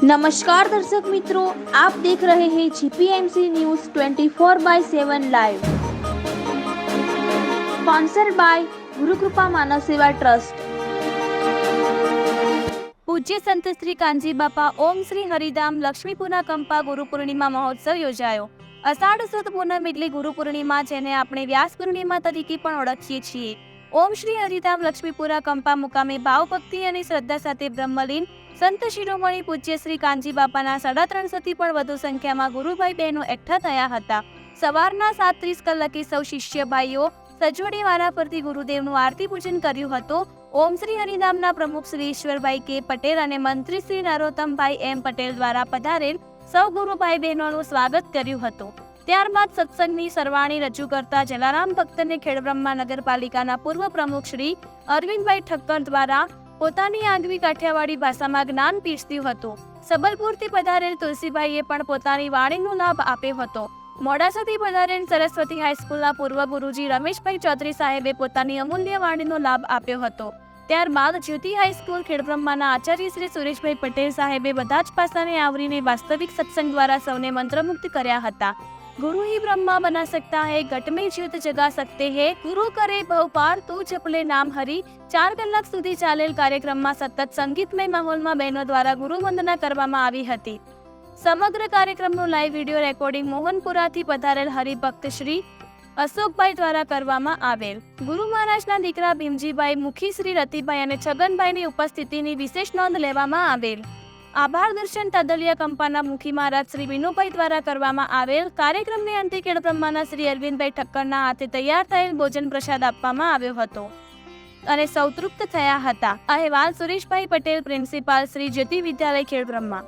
નમસ્કાર દર્શક મિત્રો, આપ દેખ રહે હે GPMC news 24 by 7 live sponsor by Gurukrupa માનવ સેવા ટ્રસ્ટ પૂજ્ય સંત શ્રી કાંજી બાપા ઓમ શ્રી હરિધામ લક્ષ્મીપુના કંપા ગુરુ પૂર્ણિમા મહોત્સવ યોજાયો. અષાઢ સુદ પૂનમ એટલે ગુરુ પૂર્ણિમા જેને આપણે વ્યાસ પૂર્ણિમા તરીકે પણ ઓળખીએ છીએ. ઓમ શ્રી હરિધામ લક્ષ્મીપુરા કંપા મુકામે ભાવભક્તિ અને શ્રદ્ધા સાથે બ્રહ્મલીન સંત શિરોમણી પૂજ્ય શ્રી કાનજી બાપાના સાડા ત્રણસોથી પણ વધુ સંખ્યામાં ગુરુભાઈ બહેનો એકઠા થયા હતા. સવારના સાત ત્રીસ કલાકે સૌ શિષ્ય ભાઈઓ સજોડી વારા પરથી ગુરુદેવનું આરતી પૂજન કર્યું હતું. ઓમ શ્રી હરિનામના પ્રમુખ શ્રી ઈશ્વરભાઈ કે પટેલ અને મંત્રી શ્રી નરોત્તમભાઈ એમ પટેલ દ્વારા પધારેલ સૌ ગુરુભાઈ બહેનોનું સ્વાગત કર્યું હતું. ત્યારબાદ સત્સંગની સરવાણી રજૂ કરતા જલારામ ભક્તને ખેડબ્રહ્મા નગરપાલિકાના પૂર્વ પ્રમુખ શ્રી અરવિંદભાઈ ઠક્કર દ્વારા પોતાની આગવી કાઠિયાવાડી ભાષામાં જ્ઞાન પીરસ્યું હતું. સબલપુરથી પધારેલ તુલસીભાઈએ પણ પોતાની વાણીનો લાભ આપ્યો હતો. મોડાસાથી પધારેલ સરસ્વતી હાઈસ્કૂલના પૂર્વ ગુરુજી રમેશભાઈ ચૌધરી સાહેબે પોતાની અમૂલ્ય વાણીનો લાભ આપ્યો હતો. ત્યારબાદ જ્યોતિ હાઈસ્કૂલ ખેડબ્રહ્માના આચાર્ય શ્રી સુરેશભાઈ પટેલ સાહેબે બધા જ પાસાને આવરીને વાસ્તવિક સત્સંગ દ્વારા સૌને મંત્રમુગ્ધ કર્યા હતા. ગુરુ ही ब्रह्मा बना सकता है घट में ज्योत जगा सकते हैं ગુરુ કરે ભવપાર તું જપલે નામ હરી ચાર કલાક સુધી ચાલેલ કાર્યક્રમમાં સતત સંગીતમય માહોલમાં બહેનો દ્વારા ગુરુ વંદના કરવામાં આવી હતી સમગ્ર કાર્યક્રમનું લાઈવ વિડીયો રેકોર્ડિંગ મોહનપુરાથી પધારેલ હરિભક્ત શ્રી અશોકભાઈ દ્વારા કરવામાં આવેલ ગુરુ મહારાજના દીકરા ભીમજીભાઈ મુખી શ્રી રતિભાઈ અને છગનભાઈની ઉપસ્થિતિની વિશેષ નોંધ લેવામાં આવેલ આભાર દર્શન તાદલિયા કંપાના મુખી મહારાજ શ્રી વિનુભાઈ દ્વારા કરવામાં આવેલ કાર્યક્રમની અંતે ખેડબ્રહ્માના શ્રી અરવિંદભાઈ ઠક્કરના હાથે તૈયાર થયેલ ભોજન પ્રસાદ આપવામાં આવ્યો હતો. અને સૌતૃપ્ત થયા હતા. અહેવાલ સુરેશભાઈ પટેલ, પ્રિન્સિપાલ શ્રી જ્યોતિ વિદ્યાલય ખેડબ્રહ્મા